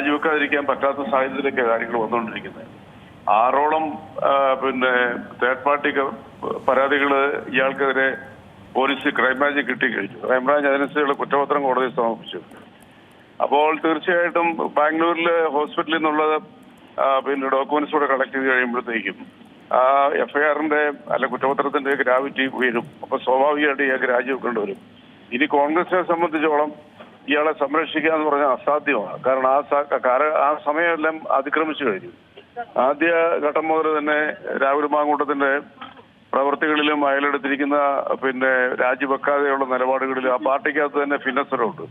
രാജിവെക്കാതിരിക്കാൻ പറ്റാത്ത സാഹചര്യത്തിലേക്ക് കാര്യങ്ങൾ വന്നുകൊണ്ടിരിക്കുന്നത്. ആറോളം പിന്നെ തേർഡ് പാർട്ടി പരാതികൾ ഇയാൾക്കെതിരെ പോലീസ് ക്രൈംബ്രാഞ്ച് കിട്ടിക്കഴിഞ്ഞു ക്രൈംബ്രാഞ്ച് അതിനനുസരിച്ചുള്ള കുറ്റപത്രം കോടതിയിൽ സമർപ്പിച്ചു. അപ്പോൾ തീർച്ചയായിട്ടും ബാംഗ്ലൂരിലെ ഹോസ്പിറ്റലിൽ നിന്നുള്ള പിന്നെ ഡോക്യുമെന്റ്സ് കൂടെ കളക്ട് ചെയ്ത് കഴിയുമ്പോഴത്തേക്കും എഫ്ഐആറിന്റെ അല്ല കുറ്റപത്രത്തിന്റെ ഗ്രാവിറ്റി ഉയരും. അപ്പൊ സ്വാഭാവികമായിട്ട് ഇയാൾക്ക് രാജിവെക്കേണ്ടി വരും. ഇനി കോൺഗ്രസിനെ സംബന്ധിച്ചോളം ഇയാളെ സംരക്ഷിക്കുക എന്ന് പറഞ്ഞാൽ അസാധ്യമാണ്. കാരണം ആ ആ സമയമെല്ലാം അതിക്രമിച്ചു കഴിഞ്ഞു. ആദ്യ ഘട്ടം മുതൽ തന്നെ രാഹുൽ മാങ്കൂട്ടത്തിന്റെ പ്രവൃത്തികളിലും അയലെടുത്തിരിക്കുന്ന പിന്നെ രാജിവെക്കാതെയുള്ള നിലപാടുകളിലും ആ പാർട്ടിക്കകത്ത് തന്നെ ഭിന്നസ്വരമുണ്ട്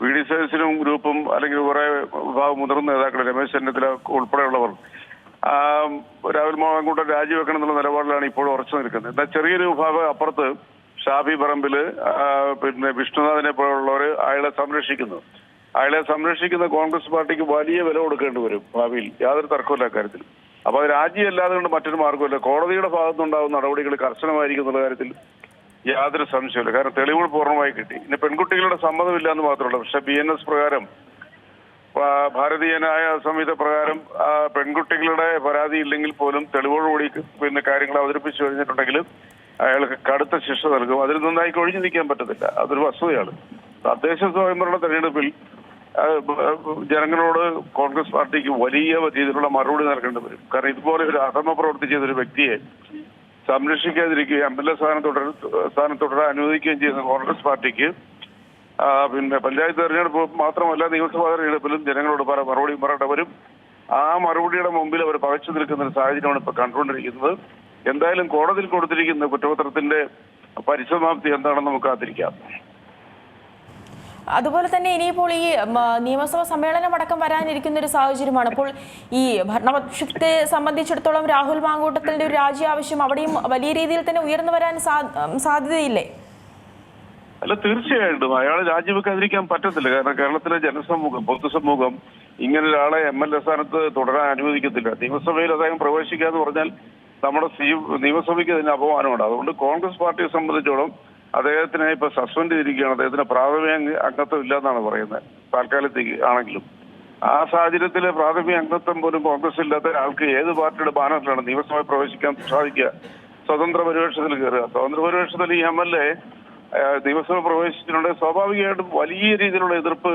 വി ഡി സതീശനും ഗ്രൂപ്പും അല്ലെങ്കിൽ കുറെ വിഭാഗം മുതിർന്ന നേതാക്കൾ രമേശ് ചെന്നിത്തല ഉൾപ്പെടെയുള്ളവർ രാഹുൽ മാങ്കൂട്ടം രാജിവെക്കണം എന്നുള്ള നിലപാടിലാണ് ഇപ്പോൾ ഉറച്ചു നിൽക്കുന്നത്. എന്നാൽ ചെറിയൊരു വിഭാഗം അപ്പുറത്ത് ഷാഫി പറമ്പിൽ പിന്നെ വിഷ്ണുനാഥിനെ പോലുള്ളവർ അയാളെ സംരക്ഷിക്കുന്നു. അയാളെ സംരക്ഷിക്കുന്ന കോൺഗ്രസ് പാർട്ടിക്ക് വലിയ വില കൊടുക്കേണ്ടി വരും ഭാവിയിൽ. യാതൊരു തർക്കമില്ല അക്കാര്യത്തിൽ. അപ്പൊ അത് രാജിയല്ലാതെ കൊണ്ട് മറ്റൊരു മാർഗമില്ല കോടതിയുടെ ഭാഗത്തുനിന്നുണ്ടാകുന്ന നടപടികൾ കർശനമായിരിക്കും എന്നുള്ള കാര്യത്തിൽ യാതൊരു സംശയമില്ല കാരണം തെളിവുകൾ പൂർണമായി കിട്ടി. ഇനി പെൺകുട്ടികളുടെ സമ്മതമില്ല എന്ന് മാത്രമല്ല പക്ഷെ ബി എൻ എസ് പ്രകാരം ഭാരതീയനായ സംഹിത പ്രകാരം പെൺകുട്ടികളുടെ പരാതി ഇല്ലെങ്കിൽ പോലും തെളിവോടുകൂടി പിന്നെ കാര്യങ്ങൾ അവതരിപ്പിച്ചു കഴിഞ്ഞിട്ടുണ്ടെങ്കിൽ അയാൾക്ക് കടുത്ത ശിക്ഷ നൽകും. അതിൽ നിന്നായി ഒഴിഞ്ഞു നിൽക്കാൻ പറ്റത്തില്ല. അതൊരു വസ്തുതയാണ്. തദ്ദേശ സ്വയംഭരണ തെരഞ്ഞെടുപ്പിൽ ജനങ്ങളോട് കോൺഗ്രസ് പാർട്ടിക്ക് വലിയ രീതിയിലുള്ള മറുപടി നൽകേണ്ടി വരും. കാരണം ഇതുപോലെ ഒരു അധമ പ്രവർത്തി ചെയ്ത ഒരു വ്യക്തിയെ സംരക്ഷിക്കാതിരിക്കുകയും എം എൽ എ സ്ഥാനം തുടർ സ്ഥാനം തുടരാൻ അനുവദിക്കുകയും ചെയ്യുന്ന കോൺഗ്രസ് പാർട്ടിക്ക് പിന്നെ പഞ്ചായത്ത് തെരഞ്ഞെടുപ്പ് മാത്രമല്ല നിയമസഭാ തെരഞ്ഞെടുപ്പിലും ജനങ്ങളോട് പല മറുപടി പറയേണ്ടി വരും. ആ മറുപടിയുടെ മുമ്പിൽ അവർ പകച്ചു നിൽക്കുന്ന ഒരു സാഹചര്യമാണ് ഇപ്പൊ കണ്ടുകൊണ്ടിരിക്കുന്നത്. എന്തായാലും കോടതിയിൽ കൊടുത്തിരിക്കുന്ന കുറ്റപത്രത്തിന്റെ പരിസമാപ്തി എന്താണെന്ന് നമുക്ക് കാത്തിരിക്കാം. അതുപോലെ തന്നെ ഇനിയിപ്പോൾ ഈ നിയമസഭാ സമ്മേളനം അടക്കം വരാനിരിക്കുന്ന ഒരു സാഹചര്യമാണ്. അപ്പോൾ ഈ ഭരണപക്ഷത്തെ സംബന്ധിച്ചിടത്തോളം രാഹുൽ മാങ്കൂട്ടത്തിന്റെ ഒരു രാജി ആവശ്യം അവിടെയും വലിയ രീതിയിൽ തന്നെ ഉയർന്നു വരാൻ സാധ്യതയില്ലേ? അല്ല തീർച്ചയായിട്ടും. അയാൾ രാജിവെക്കാതിരിക്കാൻ പറ്റത്തില്ല. കാരണം കേരളത്തിലെ ജനസമൂഹം പൊതുസമൂഹം ഇങ്ങനെ ഒരാളെ എം എൽ എ സ്ഥാനത്ത് തുടരാൻ അനുവദിക്കത്തില്ല. നിയമസഭയിൽ അദ്ദേഹം പ്രവേശിക്കുക എന്ന് പറഞ്ഞാൽ നമ്മുടെ നിയമസഭയ്ക്ക് അതിന് അപമാനമുണ്ട്. അതുകൊണ്ട് കോൺഗ്രസ് പാർട്ടിയെ സംബന്ധിച്ചോളം അദ്ദേഹത്തിനെ ഇപ്പൊ സസ്പെൻഡ് ചെയ്തിരിക്കുകയാണ്. അദ്ദേഹത്തിന് പ്രാഥമിക അംഗത്വം ഇല്ല എന്നാണ് പറയുന്നത്. താൽക്കാലത്തേക്ക് ആണെങ്കിലും. ആ സാഹചര്യത്തിൽ പ്രാഥമിക അംഗത്വം പോലും കോൺഗ്രസ് ഇല്ലാത്ത ആൾക്ക് ഏത് പാർട്ടിയുടെ ബാനറിലാണ് നിയമസഭയിൽ പ്രവേശിക്കാൻ സാധിക്കുക? സ്വതന്ത്ര പരിവേഷത്തിൽ കയറുക. സ്വതന്ത്ര പരിവേഷത്തിൽ ഈ എം എൽ എ നിയമസഭ പ്രവേശിച്ചിട്ടുണ്ട്. സ്വാഭാവികമായിട്ടും വലിയ രീതിയിലുള്ള എതിർപ്പ്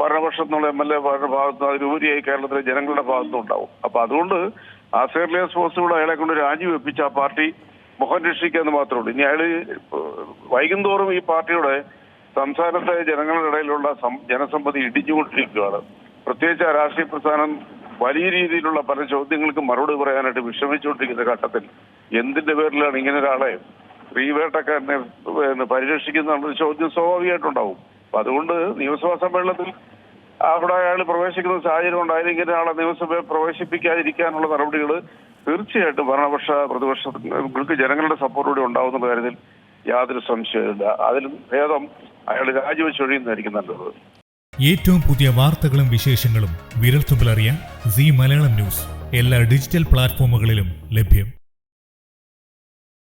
ഭരണപക്ഷത്തുനിന്നുള്ള എം എൽ എ ഭാഗത്ത് അതിലുപരിയായി കേരളത്തിലെ ജനങ്ങളുടെ ഭാഗത്തുനിന്നുണ്ടാവും. അപ്പൊ അതുകൊണ്ട് ആസേർലിയസ് പോസിബിൾ അയാളെ കൊണ്ട് രാജിവെപ്പിച്ച ആ പാർട്ടി മുഖം രക്ഷിക്കാന്ന് മാത്രമേ ഉള്ളൂ. ഇനി അയാൾ വൈകുന്തോറും ഈ പാർട്ടിയുടെ സംസ്ഥാനത്തെ ജനങ്ങളുടെ ഇടയിലുള്ള ജനസമ്മതി ഇടിഞ്ഞുകൊണ്ടിരിക്കുകയാണ്. പ്രത്യേകിച്ച് രാഷ്ട്രീയ പ്രസ്ഥാനം വലിയ രീതിയിലുള്ള പല ചോദ്യങ്ങൾക്ക് മറുപടി പറയാനായിട്ട് വിഷമിച്ചുകൊണ്ടിരിക്കുന്ന ഘട്ടത്തിൽ എന്തിന്റെ പേരിലാണ് ഇങ്ങനെ ഒരാളെ സ്ത്രീവേട്ടക്കാരനെ പരിരക്ഷിക്കുന്ന ചോദ്യം സ്വാഭാവികമായിട്ടുണ്ടാവും. അപ്പൊ അതുകൊണ്ട് നിയമസഭാ സമ്മേളനത്തിൽ അവിടെ അയാൾ പ്രവേശിക്കുന്ന സാഹചര്യം ഉണ്ടായിരിക്കും ആളെ നിയമസഭയിൽ പ്രവേശിപ്പിക്കാതിരിക്കാനുള്ള നടപടികൾ തീർച്ചയായിട്ടും ഭരണപക്ഷ പ്രതിപക്ഷങ്ങൾക്ക് ജനങ്ങളുടെ സപ്പോർട്ടോടെ ഉണ്ടാവുന്ന കാര്യത്തിൽ യാതൊരു സംശയമില്ല അതിൽ ഭേദം അയാൾ രാജിവെച്ചൊഴിയുന്നതായിരിക്കും നല്ലത്. ഏറ്റവും പുതിയ വാർത്തകളും വിശേഷങ്ങളും വിരൽത്തുമ്പിലറിയാൻ സി മലയാളം ന്യൂസ്. എല്ലാ ഡിജിറ്റൽ പ്ലാറ്റ്ഫോമുകളിലും ലഭ്യം.